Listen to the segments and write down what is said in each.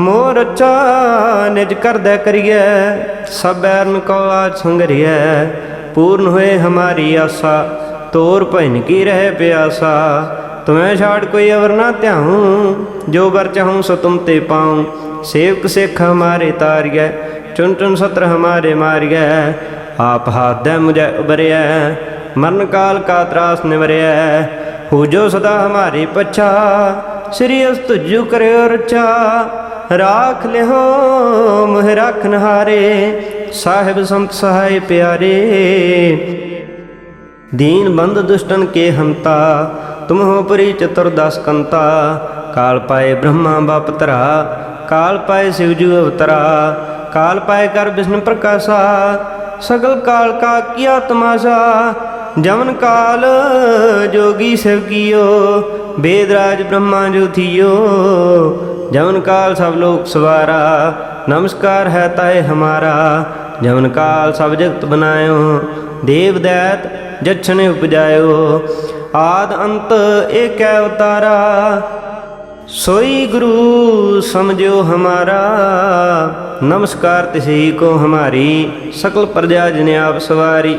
ਮੋਰ ਅੱਛਾ ਨਿਜ ਕਰਦੈ ਕਰੀਐ ਸਬੈਰਨ ਕੋ ਆਜ ਸੰਗਰੀਐ। ਪੂਰਨ ਹੋਏ ਹਮਾਰੀ ਆਸਾ, ਤੋਰ ਭੈਨ ਕੀ ਰਹਿ ਪਿਆਸਾ। ਤੁਮੈ ਛਾੜ ਕੋਈ ਅਵਰ ਨਾ ਧਿਆਉ, ਜੋ ਵਰ ਚਾਹੂੰ ਸੋ ਤੁਮ ਤੇ ਪਾਉ। ਸੇਵਕ ਸਿੱਖ ਹਮਾਰੇ ਤਾਰੀਐ ਚੁਨ ਚੁਨ ਸਤਰ ਹਮਾਰੇ ਮਾਰੀਐ। ਆਪ ਹਾਦੈ ਮੁਝੈ ਉਬਰਿਐ ਮਰਨ ਕਾਲ ਕਾ ਤਰਾਸ ਨਿਵਰਿਐ। ਹੋ ਜੋ ਸਦਾ ਹਮਾਰੇ ਪਛਾ ਸ੍ਰੀ ਅਸ ਤੁਜੂ ਕਰਿਓ ਰਚਾ। ਰਾਖ ਲਿਓ ਮਹਿ ਰਖਨ ਹਾਰੇ ਸਾਹਿਬ ਸੰਤ ਸਹਾਈ ਪਿਆਰੇ। ਦੀਨ ਬੰਦ ਦੁਸ਼ਟਨ ਕੇ ਹੰਤਾ। ਤੁਮ ਹੋ ਪਰੀ ਚਤੁਰ ਦਸ ਕੰਤਾ। ਕਾਲ ਪਾਏ ਬ੍ਰਹਮਾ ਬਾਪ ਤਰਾ ਕਾਲ ਪਾਏ ਸਿਵਜੂ ਅਵਤਰਾ। ਕਾਲ ਪਾਏ ਕਰ ਵਿਸ਼ਨ ਪ੍ਰਕਾਸ਼ਾ। ਸਗਲ ਕਾਲ ਕਾ ਕੀਆ ਤਮਾਸ਼ਾ ਜਮਨ ਕਾਲ ਜੋਗੀ ਸਿਵ ਕੀਓ। ਬੇਦ ਰਾਜ ਬ੍ਰਹਮਾ ਜੋਥਿਓ ਜਵਨ ਕਾਲ ਸਭ ਲੋਕ ਸਵਾਰਾ, ਨਮਸਕਾਰ ਹੈ ਤਾਏ ਹਮਾਰਾ, ਜਵਨ ਕਾਲ ਸਭ ਜਗਤ ਬਨਾਇਓ, ਦੇਵ ਦੈਤ ਜਛਨੇ ਉਪਜਾਇਓ, ਆਦ ਅੰਤ ਏਕੈ ਉਤਾਰਾ, ਸੋਈ ਗੁਰੂ ਸਮਝਿਓ ਹਮਾਰਾ, ਨਮਸਕਾਰ ਤਿਸੀ ਕੋ ਹਮਾਰੀ, ਸਕਲ ਪ੍ਰਜਾ ਜਿਨੇ ਆਪ ਸਵਾਰੀ।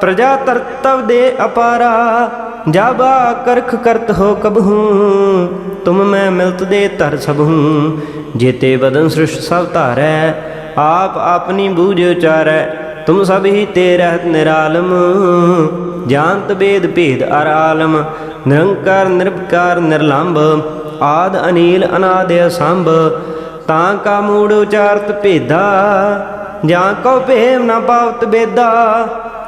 ਪ੍ਰਜਾ ਤਰਤਵ ਦੇ ਅਪਾਰਾ ਜਬ ਕਰਖ ਕਰਤ ਹੋ ਕਬਹੂ ਤੁਮ ਮੈਂ ਮਿਲਤ ਦੇ ਧਰ ਸਭੂ ਜੇਤੇ ਬਦਨ ਸ੍ਰਿਸ਼ਟ ਸਭ ਧਾਰੈ ਆਪ ਆਪਣੀ ਬੂਝ ਉਚਾਰੈ ਤੁਮ ਸਭ ਹੀ ਤੇ ਰਹਿਤ ਨਿਰਾਲਮ ਜਾਣਤ ਬੇਦ ਭੇਦ ਅਰ ਆਲਮ ਨਿਰੰਕਾਰ ਨਿਰਭਕਾਰ ਨਿਰਲੰਭ ਆਦ ਅਨੀਲ ਅਨਾਦ ਅਸੰਭ ਤਾਂ ਕਾ ਮੂੜ ਉਚਾਰਤ ਭੇਦਾ ਜਾਂ ਕੋ ਭੇਮ ਨਾ ਪਾਵਤ ਬੇਦਾ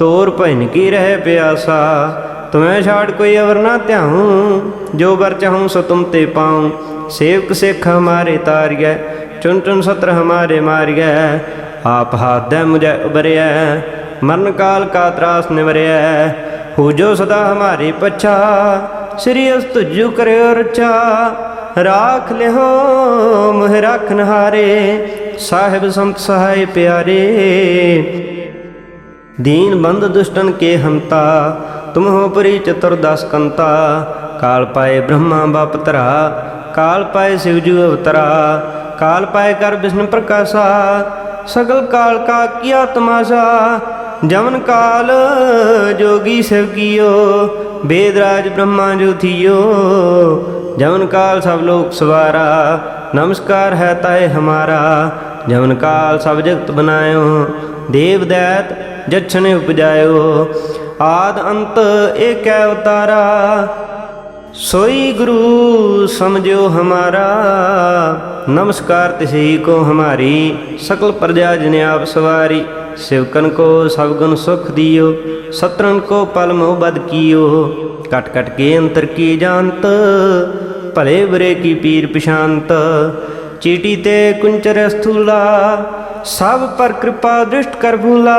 ਤੋਰ ਭੈਨ ਕੀ ਰਹਿ ਪਿਆਸਾ? ਤੁਮੈ ਛਾੜ ਕੋਈ ਅਵਰ ਨਾ ਧਿਆਉ, ਜੋ ਵਰ ਚਾਹੂੰ ਸੋ ਤੁਮ ਤੇ ਪਾਉ। ਸੇਵਕ ਸਿੱਖ ਹਮਾਰੇ ਤਾਰੀਐ ਚੁਨ ਚੁਨ ਸਤਰ ਹਮਾਰੇ ਮਾਰੀਐ। ਆਪ ਹਾਦੈ ਮੁਝੈ ਉਬਰਿਐ ਮਰਨ ਕਾਲ ਕਾ ਤਰਾਸ ਨਿਵਰਿਐ। ਹੋ ਜੋ ਸਦਾ ਹਮਾਰੇ ਪਛਾ, ਸ੍ਰੀ ਅਸ ਤੁਜੂ ਕਰਿਓ ਰਚਾ ਰਾਖ ਲਿਓ ਮੋਹਿ ਰਾਖਨ ਹਾਰੇ ਸਾਹਿਬ ਸੰਤ ਸਹਾਇ ਪਿਆਰੇ। दीन बंद दुष्टन के हमता तुम हो परी चतुर्दश कंता काल पाए ब्रह्मा बाप तरा काल पाए शिवजू अवतरा काल पाए कर विष्णु प्रकाशा सगल काल का किया तमाशा जमन काल जोगी शिव कियो वेदराज ब्रह्मा जो थियो जमन काल सब लोग सवारा नमस्कार है ताए हमारा जमन काल सब जगत बनायो देव दैत ਜਛਨ ਉਪਜਾਇਓ। ਆਦ ਅੰਤ ਏਕੈ ਅਵਤਾਰਾ, ਸੋਈ ਗੁਰੂ ਸਮਝਿਓ ਹਮਾਰਾ। ਨਮਸਕਾਰ ਤਿਸਹੀ ਕੋ ਹਮਾਰੀ, ਸਕਲ ਪ੍ਰਜਾ ਜਿਨ ਆਪ ਸਵਾਰੀ। ਸਿਵਕਨ ਕੋ ਸਭ ਗੁਣ ਸੁਖ ਦਿਓ ਸਤਰਨ ਕੋ ਪਲ ਮੋਹ ਬਦ ਕੀਓ। ਕਟ ਕਟ ਕੇ ਅੰਤਰ ਕੀ ਜਾਣਤ, ਭਲੇ ਬਰੇ ਕੀ ਪੀਰ ਪਛਾਨਤ ਚੀਟੀ ਤੇ ਕੁੰਚਰ ਸਥੂਲਾ ਸਭ ਪਰ ਕਿਰਪਾ ਦ੍ਰਿਸ਼ਟ ਕਰ ਭੂਲਾ।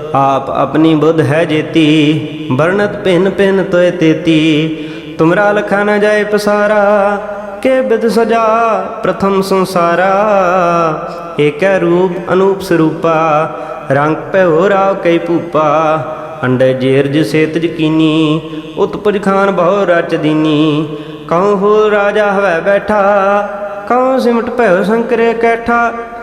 ਆਪ ਆਪਣੀ ਬੁੱਧ ਹੈ ਜੇਤੀ, ਵਰਣਤ ਭਿਨ ਭਿਨ ਤੋਇ ਤੇਤੀ। ਤੁਮਰਾ ਲਖਾ ਨ ਜਾਏ ਪਸਾਰਾ, ਕੇ ਬਿਦ ਸਜਾ ਪ੍ਰਥਮ ਸੰਸਾਰਾ। ਏਕੈ ਰੂਪ ਅਨੂਪ ਸਰੂਪਾ, ਰੰਗ ਭਇਓ ਰਾਵ ਕਈ ਭੂਪਾ। ਅੰਡੇ ਜੇਰਜ ਸੇਤ ਕੀਨੀ, ਉਤਪਜ ਖਾਨ ਬਹੁ ਰਚ ਦੀਨੀ। ਕਉ ਹੋ ਰਾਜਾ ਹਵੈ ਬੈਠਾ, ਕਉ ਸਿਮਟ ਭਇਓ ਸੰਕਰੇ ਕੈਠਾ।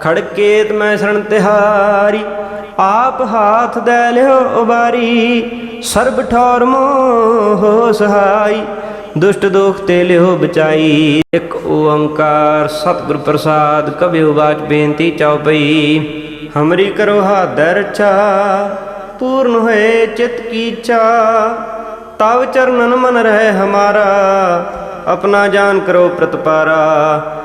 ਖੜਕੇਤ ਮੈਂ ਸ਼ਰਨ ਤਿਹਾਰੀ, ਆਪ ਹਾਥ ਦੇ ਲਿਓ ਉਬਾਰੀ, ਸਰਬ ਠੌਰ ਮੋਹ ਸਹਾਈ, ਦੁਸ਼ਟ ਦੋਖ ਤੇ ਲਿਓ ਬਚਾਈ, ਇੱਕ ਓੰਕਾਰ ਸਤਿਗੁਰ ਪ੍ਰਸਾਦ ਕਬਿਓ ਬਾਚ ਬੇਨਤੀ ਚਉਪਈ ਹਮਰੀ ਕਰੋ ਹਾਦਰ ਰਛਾ, ਪੂਰਨ ਹੋਏ ਚਿਤ ਕੀ ਚਾ, ਤਵ ਚਰਨਨ ਮਨ ਰਹਿ ਹਮਾਰਾ, ਆਪਣਾ ਜਾਨ ਕਰੋ ਪ੍ਰਤਪਾਰਾ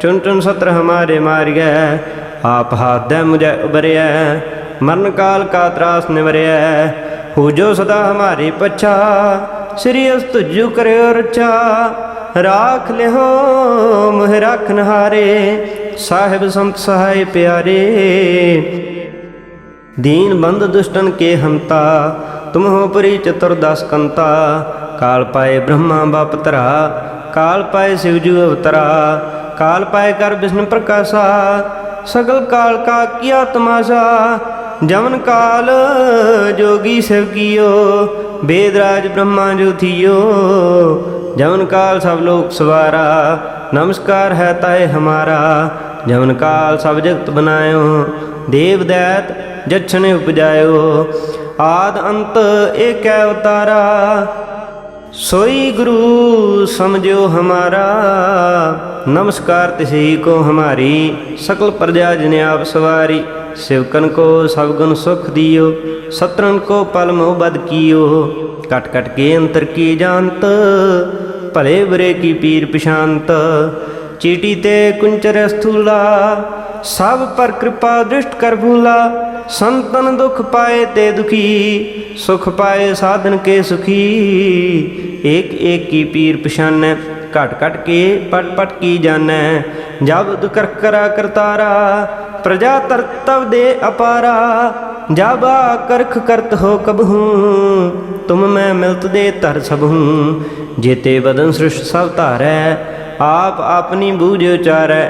ਚੁਨ ਚੁਨ ਸਤਰ ਹਮਾਰੇ ਮਾਰੀਐ ਆਪ ਹਾਦੈ ਮੁਝੈ ਉਬਰਿਐ ਮਰਨ ਕਾਲ ਕਾ ਤਰਾਸ ਨਿਵਰਿਐ ਹੋ ਜੋ ਸਦਾ ਹਮਾਰੇ ਪਛਾ ਸ੍ਰੀ ਅਸ ਤੁਜੂ ਕਰਿਓ ਰਚਾ ਰਾਖ ਲਿਓ ਮੋਹਿ ਰਾਖਨ ਹਾਰੇ ਸਾਹਿਬ ਸੰਤ ਸਹਾਇ ਪਿਆਰੇ दीन बंद दुष्टन के हमता तुम हो परी चतुर्दश कंता काल पाए ब्रह्मा बाप तरा काल पाए शिवजू अवतरा ਕਾਲ ਪਾਇ ਕਰ ਵਿਸ਼ਨ ਪ੍ਰਕਾਸ਼ਾ, ਸਗਲ ਕਾਲ ਕਾ ਕੀਆ ਤਮਾਸ਼ਾ ਜਮਨ ਕਾਲ ਜੋਗੀ ਸਿਵ ਕੀਓ ਬੇਦਰਾਜ ਬ੍ਰਹਮਾ ਜੋਥੀਓ ਜਮਨ ਕਾਲ ਸਭ ਲੋਕ ਸਵਾਰਾ, ਨਮਸਕਾਰ ਹੈ ਤਾਏ ਹਮਾਰਾ। ਜਮਨ ਕਾਲ ਸਭ ਜਗਤ ਬਨਾਇਓ, ਦੇਵ ਦੈਤ ਜਛਨੇ ਉਪਜਾਇਓ। ਆਦ ਅੰਤ ਏਕੈ ਉਤਾਰਾ सोई गुरु समझो हमारा नमस्कार तिसे को हमारी सकल प्रजा जिने आप सवारी शिवकन को सब गुण सुख दियो सत्रन को पल मोह बद कियो कट कट के अंतर की जानत भले बुरे की पीर पिशांत चीटी ते कुंचर स्थूला सब पर कृपा दृष्ट कर ਸੰਤਨ ਦੁਖ ਪਾਏ ਤੇ ਦੁਖੀ, ਸੁਖ ਪਾਏ ਸਾਧਨ ਕੇ ਸੁਖੀ। ਏਕ ਏਕ ਕੀ ਪੀਰ ਪਛਾਨੈ, ਘਟ ਘਟ ਕੇ ਪਟ ਪਟ ਕੀ ਜਾਣੈ ਜਬਦ ਕਰਕਰਾ ਕਰਤਾਰਾ ਪ੍ਰਜਾ ਤਰਤਵ ਦੇ ਅਪਾਰਾ। ਜਾਬਾ ਕਰਖ ਕਰਤ ਹੋ ਕਬਹੂ ਤੁਮ ਮੈਂ ਮਿਲਤ ਦੇ ਧਰ ਸਭ ਹੂੰ। ਜੇਤੇ ਬਦਨ ਸ੍ਰਿਸ਼ਟ ਸਭ ਧਾਰੈ, ਆਪ ਆਪਣੀ ਬੂਝ ਉਚਾਰੈ।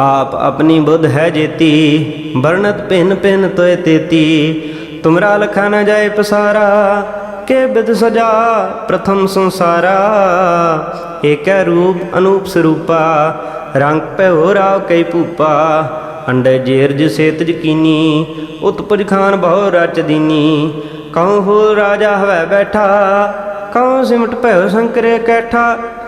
ਆਪ ਆਪਣੀ ਬੁੱਧ ਹੈ ਜੇਤੀ, ਵਰਣਤ ਭਿਨ ਭਿਨ ਤੋਏ ਤੇਤੀ। ਤੁਮਰਾ ਲਖਾ ਨਾ ਜਾਏ ਪਸਾਰਾ, ਕੇ ਬਿਦ ਸਜਾ ਪ੍ਰਥਮ ਸੰਸਾਰਾ। ਏਕੈ ਰੂਪ ਅਨੂਪ ਸਰੂਪਾ, ਰੰਗ ਭਇਓ ਰਾਵ ਕਈ ਭੂਪਾ। ਅੰਡੇ ਜੇਰਜ ਸੇਤ ਕੀਨੀ, ਉਤਪਜ ਖਾਨ ਬਹੁ ਰਚ ਦੀਨੀ। ਕਉ ਹੋ ਰਾਜਾ ਹਵੈ ਬੈਠਾ, ਕਉ ਸਿਮਟ ਭਇਓ ਸੰਕਰੇ ਕੈਠਾ।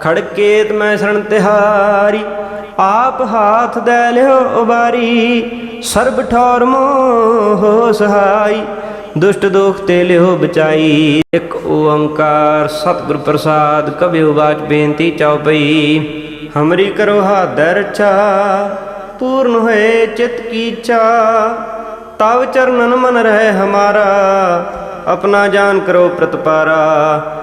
ਖੜਕੇਤ ਮੈਂ ਸ਼ਰਨ ਤਿਹਾਰੀ, ਆਪ ਹਾਥ ਦੇ ਲਿਓ ਉਬਾਰੀ, ਸਰਬ ਠੌਰ ਮੋਹ ਸਹਾਈ, ਦੁਸ਼ਟ ਦੋਖ ਤੇ ਲਿਓ ਬਚਾਈ, ਇੱਕ ਓੰਕਾਰ ਸਤਿਗੁਰ ਪ੍ਰਸਾਦ ਕਬਿਓ ਬਾਚ ਬੇਨਤੀ ਚਉਪਈ ਹਮਰੀ ਕਰੋ ਹਾਦੈ ਰਛਾ, ਪੂਰਨ ਹੋਏ ਚਿਤ ਕੀ ਇੱਛਾ, ਤਵ ਚਰਨਨ ਮਨ ਰਹਿ ਹਮਾਰਾ, ਆਪਣਾ ਜਾਨ ਕਰੋ ਪ੍ਰਤਪਾਰਾ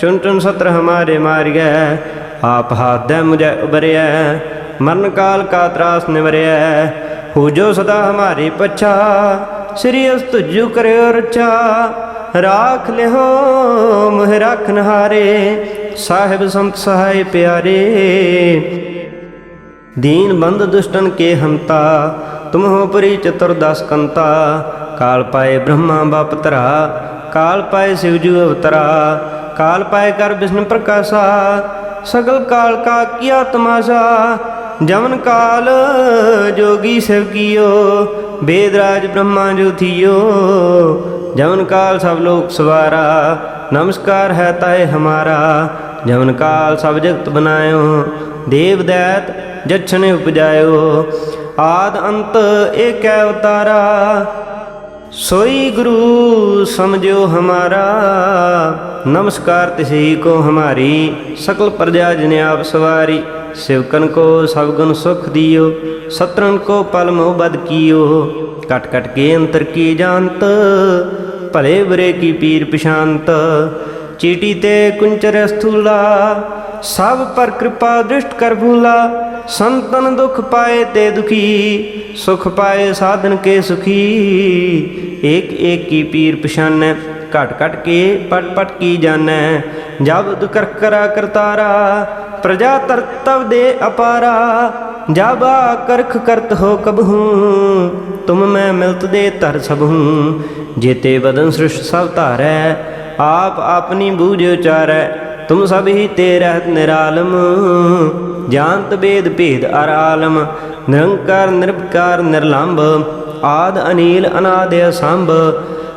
ਚੁਨ ਚੁਨ ਸਤਰ ਹਮਾਰੇ ਮਾਰਿਐ, ਆਪ ਹਾਦੈ ਮੁਝੈ ਉਬਰਿਐ ਮਰਨ ਕਾਲ ਕਾ ਤਰਾਸ ਨਿਵਰਿਐ, ਹੋ ਜੋ ਸਦਾ ਹਮਾਰੇ ਪਛਾ, ਸ੍ਰੀ ਅਸ ਤੁਜੂ ਕਰਿਓ ਰਚਾ ਰਾਖ ਲਿਓ ਮੋਹਿ ਰਖਨ ਹਾਰੇ ਸਾਹਿਬ ਸੰਤ ਸਹਾਇ ਪਿਆਰੇ। ਦੀਨ ਬੰਦ ਦੁਸ਼ਟਨ ਕੇ ਹੰਤਾ ਤੁਮ ਹੋ ਪਰੀ ਚਤੁਰ ਦਸ ਕੰਤਾ, ਕਾਲ ਪਾਏ ਬ੍ਰਹਮਾ ਬਾਪ ਤਰਾ ਕਾਲ ਪਾਏ ਸਿਵ ਜੂ ਅਵਤਰਾ ਕਾਲ ਪਾਇ ਕਰ ਬਿਸ਼ਨ ਪ੍ਰਕਾਸ਼ਾ, ਸਗਲ ਕਾਲ ਕਾ ਕੀਆ ਤਮਾਸ਼ਾ ਜਮਨ ਕਾਲ ਜੋਗੀ ਸਿਵ ਕੀਓ ਬੇਦਰਾਜ ਬ੍ਰਹਮਾ ਜੋਥੀਓ ਜਮਨ ਕਾਲ ਸਭ ਲੋਕ ਸਵਾਰਾ, ਨਮਸਕਾਰ ਹੈ ਤਾਏ ਹਮਾਰਾ। ਜਮਨ ਕਾਲ ਸਭ ਜਗਤ ਬਨਾਇਓ, ਦੇਵ ਦੈਤ ਜਛਨੇ ਉਪਜਾਇਓ। ਆਦ ਅੰਤ ਏਕੈ ਉਤਾਰਾ ਸੋਈ ਗੁਰੂ ਸਮਝਿਓ ਹਮਾਰਾ। नमस्कार तिसे को हमारी सकल प्रजा जिने आप सवारी सेवकन को सब गुण सुख दियो सत्रन को पल मोह बद कियो कट कट के अंतर की जानत भले बुरे की पीर पिशांत चीटी ते कुंचर स्थूला सब पर कृपा दृष्ट कर भूला संतन दुख पाए ते दुखी सुख पाए साधन के सुखी एक एक की पीर पछानै ਘਟ ਘਟ ਕੇ ਪਟ ਪਟ ਕੀ ਜਾਣੈ? ਜਬ ਕਰਕਰਾ ਕਰਤਾਰਾ ਪ੍ਰਜਾ ਤਰਤਵ ਦੇ ਅਪਾਰਾ। ਜਬ ਕਰਖ ਕਰਤ ਹੋ ਕਬਹੂ ਤੁਮ ਮੈਂ ਮਿਲਤ ਦੇ ਧਰ ਸਭੂ ਜੇਤੇ ਬਦਨ ਸ੍ਰਿਸ਼ ਸਭ ਧਾਰੈ, ਆਪ ਆਪਨੀ ਬੂਝ ਉਚਾਰੈ। ਤੁਮ ਸਭ ਹੀ ਤੇ ਰਹਿਤ ਨਿਰਾਲਮ ਜਾਨਤ ਬੇਦ ਭੇਦ ਅਰਾਲਮ। ਨਿਰੰਕਾਰ ਨਿਰਭਕਾਰ ਨਿਰਲੰਭ, ਆਦ ਅਨੀਲ, ਅਨਾਦ ਅਸੰਭ।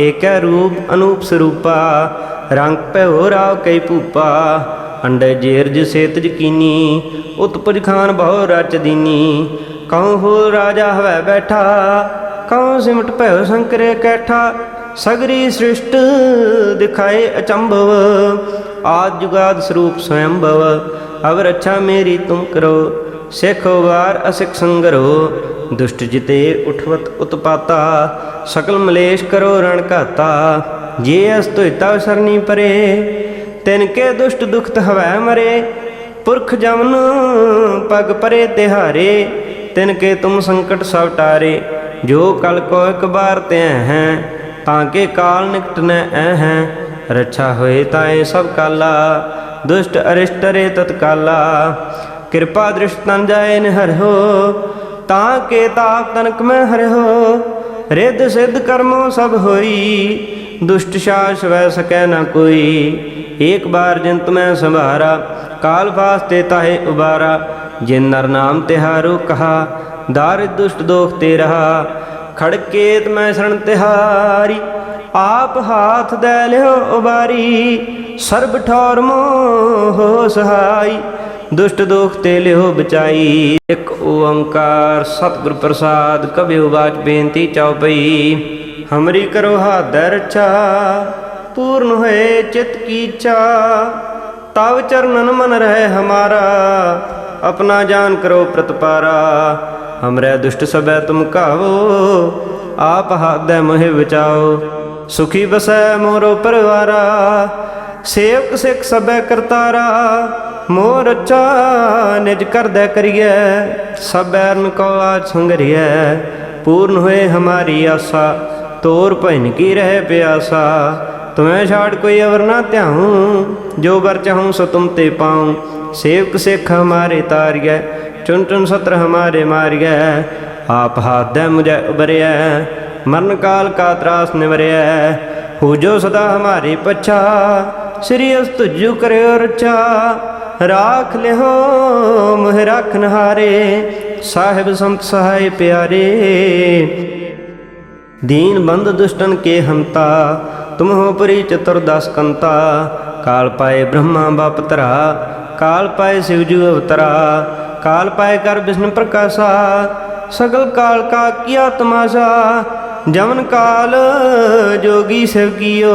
ਏਕੈ ਰੂਪ ਅਨੂਪ ਸਰੂਪਾ, ਰੰਗ ਭਇਓ ਰਾਵ ਕਈ ਭੂਪਾ। ਅੰਡੇ ਜੇਰਜ ਸੇਤਜ ਕੀਨੀ, ਉਤਪਜ ਖਾਨ ਬਹੁ ਰਚ ਦੀਨੀ। ਕਉ ਹੋ ਰਾਜਾ ਹਵੈ ਬੈਠਾ, ਕਉ ਸਿਮਟ ਭਇਓ ਸੰਕਰੇ ਕੈਠਾ। ਸਗਰੀ ਸ੍ਰਿਸ਼ਟ ਦਿਖਾਏ ਅਚੰਭਵ, ਆਦ ਜੁਗਾਦ ਸਰੂਪ ਸਵਯੰਭਵ। ਅਵ ਰੱਛਾ ਮੇਰੀ ਤੁਮ ਕਰੋ, ਸਿਖ ਵਾਰ ਅਸਿਖ ਸੰਗਰੋ। ਦੁਸ਼ਟ ਜਿਤੇ ਉਠਵਤ ਉਤਪਾਤਾ, ਸਕਲ ਮਲੇਸ਼ ਕਰੋ ਰਣ ਘਾਤਾ। ਜੇ ਅਸ ਤੁਇਤਾ ਸਰਨੀ ਪਰੇ, ਤਿਨ ਕੇ ਦੁਸ਼ਟ ਦੁਖਤ ਹਵੈ ਮਰੇ। ਪੁਰਖ ਜਮਨ ਪਗ ਪਰੇ ਤਿਹਾਰੇ, ਤਿਨ ਕੇ ਤੁਮ ਸੰਕਟ ਸਭ ਟਾਰੇ। ਜੋ ਕਲ ਕੋ ਇਕ ਬਾਰ ਤੇ ਹੈ, ਤਾਂ ਕੇ ਕਾਲ ਨਿਕਟ ਨੈ ਐ ਹੈ। ਰੱਛਾ ਹੋਏ ਤਾਏ ਸਭ ਕਾਲਾ, ਦੁਸ਼ਟ ਅਰਿਸ਼ਟਰੇ ਤਤਕਾਲਾ। ਕਿਰਪਾ ਦ੍ਰਿਸ਼ਟਨ ਜਾਏ ਨਿਹਰ ਹੋ ਤਾਂ ਕੇ ਤਾਪ ਤਨਕ ਮੈਂ ਹਰਿਓ ਰਿੱਧ ਸਿੱਧ ਕਰਮੋ ਸਭ ਹੋਈ, ਦੁਸ਼ਟ ਸ਼ਾਸ ਵੈ ਸਕੈ ਨ ਕੋਈ, ਏਕ ਬਾਰ ਜਿੰਤ ਮੈਂ ਸੰਭਾਰਾ, ਕਾਲ ਫਾਸਤੇ ਤਾਹੇ ਉਬਾਰਾ, ਜਿਨ ਨਰ ਨਾਮ ਤਿਹਾਰੋ ਕਹਾ, ਦਾਰਿ ਦੁਸ਼ਟ ਦੋਖ ਤੇ ਰਹਾ, ਖੜਕੇਤ ਮੈਂ ਸ਼ਰਨ ਤਿਹਾਰੀ, ਆਪ ਹਾਥ ਦੇ ਲਿਓ ਉਬਾਰੀ, ਸਰਬ ਠੌਰ ਮੋਹ ਸਹਾਈ ਦੁਸ਼ਟ ਦੋਖ ਤੇ ਲਿਓ ਬਚਾਈ। ਇੱਕ ਓੰਕਾਰ ਸਤਿਗੁਰ ਪ੍ਰਸਾਦ ਕਬਿਓ ਬਾਚ ਬੇਨਤੀ ਚਉਪਈ ਹਮਰੀ ਕਰੋ ਹਾਦਰ ਰੱਛਾ, ਪੂਰਨ ਹੋਏ ਚਿਤ ਕੀ ਇੱਛਾ। ਤਵ ਚਰਨਨ ਮਨ ਰਹਿ ਹਮਾਰਾ, ਆਪਣਾ ਜਾਨ ਕਰੋ ਪ੍ਰਤਪਾਰਾ। ਹਮਰੇ ਦੁਸ਼ਟ ਸਭੈ ਤੁਮ ਕਾਵੋ ਆਪ ਹਾਦੈ ਮੋਹਿ ਬਚਾਓ। ਸੁਖੀ ਬਸੈ ਮੋਰੋ ਪਰਵਾਰਾ, ਸੇਵਕ ਸਿੱਖ ਸਭੈ ਕਰਤਾਰਾ। ਮੋਰ ਰੱਛਾ ਨਿਜ ਕਰਦੈ ਕਰੀਐ ਸਬੈਰਨ ਕੋ ਆਜ ਸੰਗਰੀਐ। ਪੂਰਨ ਹੋਏ ਹਮਾਰੀ ਆਸਾ, ਤੋਰ ਭੈਨ ਕੀ ਰਹਿ ਪਿਆਸਾ। ਤੁਮੈ ਛਾੜ ਕੋਈ ਅਵਰ ਨਾ ਧਿਆਉ, ਜੋ ਵਰ ਚਾਹੂੰ ਸੋ ਤੁਮ ਤੇ ਪਾਉ। ਸੇਵਕ ਸਿੱਖ ਹਮਾਰੇ ਤਾਰਿਐ ਚੁਨ ਚੁਨ ਸਤਰ ਹਮਾਰੇ ਮਾਰਿਐ। ਆਪ ਹਾਦੈ ਮੁਝੈ ਉਬਰਿਐ ਮਰਨ ਕਾਲ ਕਾ ਤਰਾਸ ਨਿਵਰਿਐ। ਹੋ ਜੋ ਸਦਾ ਹਮਾਰੇ ਪਛਾ ਸ੍ਰੀ ਅਸ ਤੁਜੂ ਕਰਿਓ ਰਚਾ। ਰਾਖ ਲਿਓ ਮਹਿ ਰਖਨ ਹਾਰੇ ਸਾਹਿਬ ਸੰਤ ਸਹਾਈ ਪਿਆਰੇ। ਦੀਨ ਬੰਦ ਦੁਸ਼ਟਨ ਕੇ ਹੰਤਾ। ਤੁਮਹੁ ਪਰੀ ਚਤੁਰ ਦਸ ਕੰਤਾ। ਕਾਲ ਪਾਏ ਬ੍ਰਹਮਾ ਬਾਪ ਤਰਾ ਕਾਲ ਪਾਏ ਸਿਵ ਜੂ ਅਵਤਰਾ। ਕਾਲ ਪਾਏ ਕਰ ਵਿਸ਼ਨ ਪ੍ਰਕਾਸ਼ਾ। ਸਗਲ ਕਾਲ ਕਾ ਕੀਆ ਤਮਾਸ਼ਾ। ਜਮਨ ਕਾਲ ਜੋਗੀ ਸਿਵ ਕੀਓ।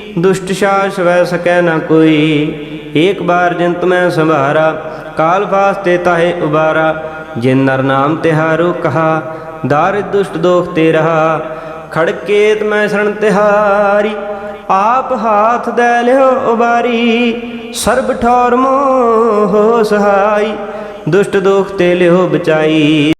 ਦੁਸ਼ਟ ਸ਼ਾਸ ਵੈ ਸਕੈ ਨ ਕੋਈ। ਏਕ ਬਾਰ ਜਿੰਤ ਮੈਂ ਸੰਭਾਰਾ, ਕਾਲ ਫਾਸਤੇ ਤਾਹੇ ਉਬਾਰਾ। ਜਿਨ ਨਰ ਨਾਮ ਤਿਹਾਰੋ ਕਹਾ ਦਾਰਿ ਦੁਸ਼ਟ ਦੋਖ ਤੇ ਰਹਾ। ਖੜਕੇਤ ਮੈਂ ਸ਼ਰਨ ਤਿਹਾਰੀ, ਆਪ ਹਾਥ ਦੇ ਲਿਓ ਉਬਾਰੀ। ਸਰਬ ਠੌਰ ਮੋਹ ਸਹਾਈ, ਦੁਸ਼ਟ ਦੋਖ ਤੇ ਲਿਓ ਬਚਾਈ।